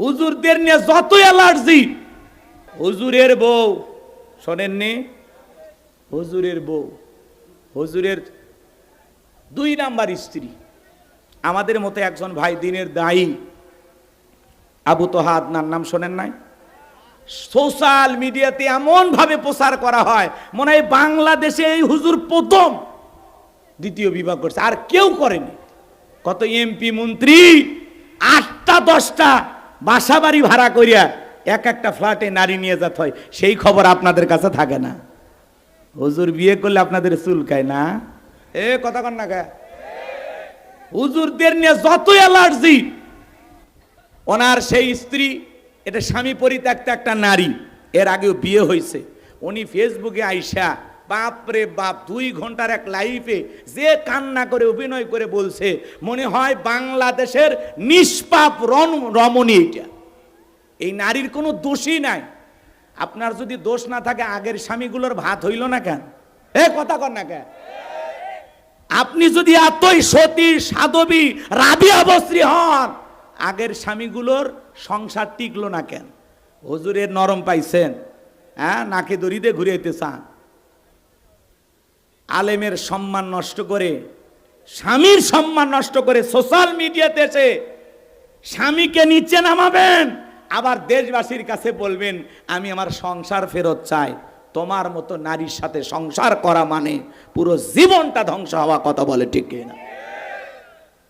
হুজুরদের নিয়ে যত অ্যালার্জি। হুজুরের বউ, শোনেননি? হুজুরের বউ, হুজুরের দুই নাম্বার স্ত্রী। আমাদের মতো একজন ভাই দিনের দায়ী। আবু তোহা আদনার নাম শোনেন নাই? সোশ্যাল মিডিয়াতে এমন ভাবে প্রচার করা হয়, মনে হয় বাংলাদেশে এই হুজুর প্রথম দ্বিতীয় বিবাহ করছে, আর কেউ করেনি। কত এমপি, মন্ত্রী, আটটা, দশটা বাসা বাড়ি ভাড়া করিয়া এক একটা ফ্ল্যাটে নারী নিয়ে যেতে হয়, সেই খবর আপনাদের কাছে থাকে না। হুজুর বিয়ে করলে আপনাদের চুলকায় না? এ, কথা কন না হুজুরদের নিয়ে যত অ্যালার্জি, ওনার সেই স্ত্রী, এটা স্বামী পরিত্যক্ত একটা নারী, এর আগেও বিয়ে হয়েছে উনি ফেসবুকে আইসা বাপরে বাপ, দুই ঘণ্টার এক লাইফে যে কান্না করে, অভিনয় করে বলছে, মনে হয় বাংলাদেশের নিষ্পাপ রন রমণী এটা। এই নারীর কোনো দোষই নাই। আপনার যদি দোষ না থাকে, আগের স্বামীগুলোর ভাত হইল না কেন? এ, কথা কর না কেন? আপনি যদি এতই সতী, সাধবী রাবিয়া বস্ত্রী হন, আগের স্বামীগুলোর সংসার টিকলো না কেন? হজুরের নরম পাইছেন হ্যাঁ নাকে দড়িতে ঘুরাইতে চান। আলেমের সম্মান নষ্ট করে, স্বামীর সম্মান নষ্ট করে সোশ্যাল মিডিয়াতে এসে স্বামীকে নিচে নামাবেন। আবার দেশবাসীর কাছে বলবেন, আমি আমার সংসার ফেরত চাই। তোমার মতো নারীর সাথে সংসার করা মানে পুরো জীবনটা ধ্বংস হওয়া কথা বলে ঠিক না?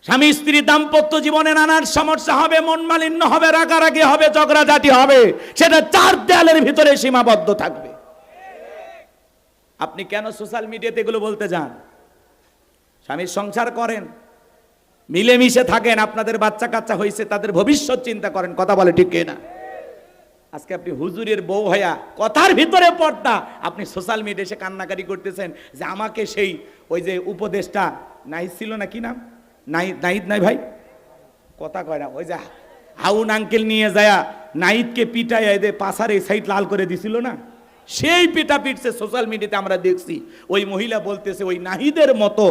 স্বামী স্ত্রী দাম্পত্য জীবনে নানান সমস্যা হবে, মন মালিন্য হবে, রাগারাগি হবে, ঝগড়াঝাটি হবে, সেটা চার দেয়ালের ভিতরে সীমাবদ্ধ থাকবে। আপনি কেন সোশ্যাল মিডিয়াতে এগুলো বলতে যান? স্বামীর সংসার করেন, মিলেমিশে থাকেন, আপনাদের বাচ্চা কাচ্চা হয়েছে তাদের ভবিষ্যৎ চিন্তা করেন, কথা বলে ঠিক না আজকে আপনি হুজুরের বউ হয়া কথার ভিতরে পর্দা, আপনি সোশ্যাল মিডিয়া এসে কান্নাকারি করতেছেন যে আমাকে সেই, ওই যে উপদেশটা নাই ছিল না কি নাম? নাই নাইদ নাই ভাই? কথা কয় না, ওই যে হাউন আঙ্কেল নিয়ে যায় নাইদকে পিটাই এদের পাশার সাইড লাল করে দিছিল না? সেই পিটা পিটছে সোশ্যাল মিডিয়াতে আমরা দেখছি। ওই মহিলা বলতেছে, ওই নাহিদের মতো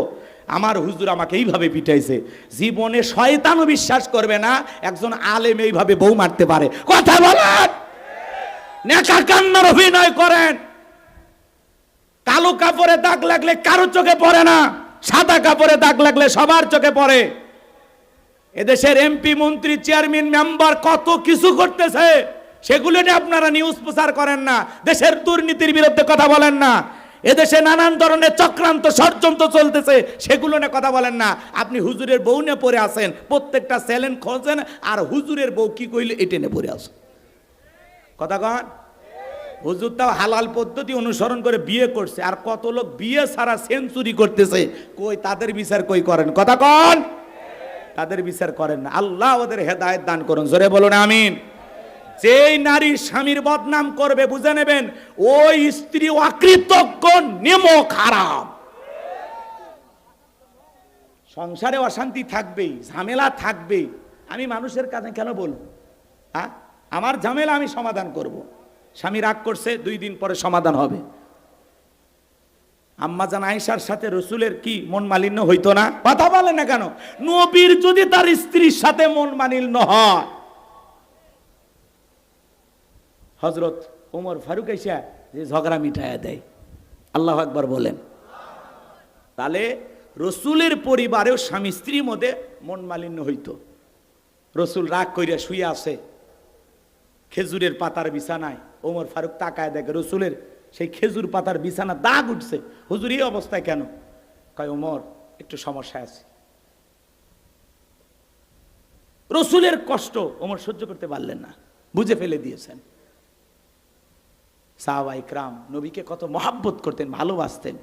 আমার হুজুর আমাকে এইভাবে পিটাইছে জীবনে শয়তানও বিশ্বাস করবে না, একজন আলেম এইভাবে বউ মারতে পারে। কথা বলেন! নেকা কান্নার অভিনয় করেন। কালো কাপড়ে দাগ লাগলে কারও চোখে পড়ে না, সাদা কাপড়ে দাগ লাগলে সবার চোখে পড়ে। এদেশের এমপি মন্ত্রী চেয়ারম্যান মেম্বার কত কিছু করতেছে। সেগুলো নিয়ে আপনারা নিউজ প্রচার করেন না। দেশের দুর্নীতির বিরুদ্ধে কথা বলেন না। এদেশে নানান ধরনের চক্রান্ত, ষড়যন্ত্র চলতেছে, সেগুলো নিয়ে কথা বলেন না। আপনি হুজুরের বউ নিয়ে পড়ে আসেন প্রত্যেকটা চ্যালেঞ্জ খোঁজেন, আর হুজুরের বউ কি কইলে, এটা নিয়ে পড়ে আসেন কথা কন? হুজুর তাও হালাল পদ্ধতি অনুসরণ করে বিয়ে করছে, আর কত লোক বিয়ে ছাড়া সেঞ্চুরি করতেছে, কই তাদের বিচার কই করেন? কথা কন? তাদের বিচার করেন না। আল্লাহ ওদের হেদায়েত দান করুন। জোরে বলুন, আমিন। যেই নারী স্বামীর বদনাম করবে, বুঝে নেবেন, ওই স্ত্রী অকৃতজ্ঞ নেমো খারাপ সংসারে অশান্তি থাকবেই, ঝামেলা থাকবেই। আমি মানুষের কাছে কেন বলব? হ্যাঁ আমার ঝামেলা আমি সমাধান করব। স্বামী রাগ করছে, দুই দিন পরে সমাধান হবে। আম্মাজান আয়েশার সাথে রসুলের কি মন মালিন্য হইতো না? কথা বলে না কেন? নবীর যদি তার স্ত্রীর সাথে মন মালিন্য হয় হজরত ওমর ফারুক এসা যে ঝগড়া মিটাইয়া দেয়। আল্লাহ আকবার বলেন। তাহলে রসুলের পরিবারেও স্বামী স্ত্রীর মধ্যে মন মালিন্য হইতো। রসুল রাগ কইরা শুয়ে আছে খেজুরের পাতার বিছানায় ওমর ফারুক তাকায় দেখে রসুলের সেই খেজুর পাতার বিছানা দাগ উঠছে। হুজুর, এই অবস্থায় কেন? কয়, ওমর, একটু সমস্যা আছে। রসুলের কষ্ট ওমর সহ্য করতে পারলেন না। বুঝে ফেলে দিয়েছেন। সাহাবা ইকরাম, নবীকে কত মহাব্বত করতেন, ভালোবাসতেন।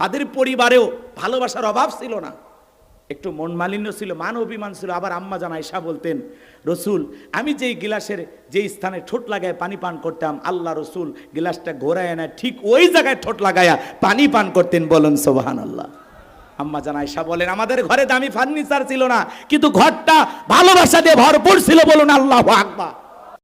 তাদের পরিবারেও ভালোবাসার অভাব ছিল না। একটু মন মালিন্য ছিল, মান অভিমান ছিল। আবার আম্মা জান আয়সা বলতেন, রসুল, আমি যেই গিলাসের, যেই স্থানে ঠোঁট লাগায় পানি পান করতাম, আল্লাহ রসুল গিলাসটা ঘোরায় না ঠিক ওই জায়গায় ঠোঁট লাগায়া পানি পান করতেন বলেন সোবাহান আল্লাহ আম্মা জান আয়সা বলেন, আমাদের ঘরে দামি ফার্নিচার ছিল না, কিন্তু ঘরটা ভালোবাসা দিয়ে ভরপুর ছিল বলুন, আল্লাহ আকবার।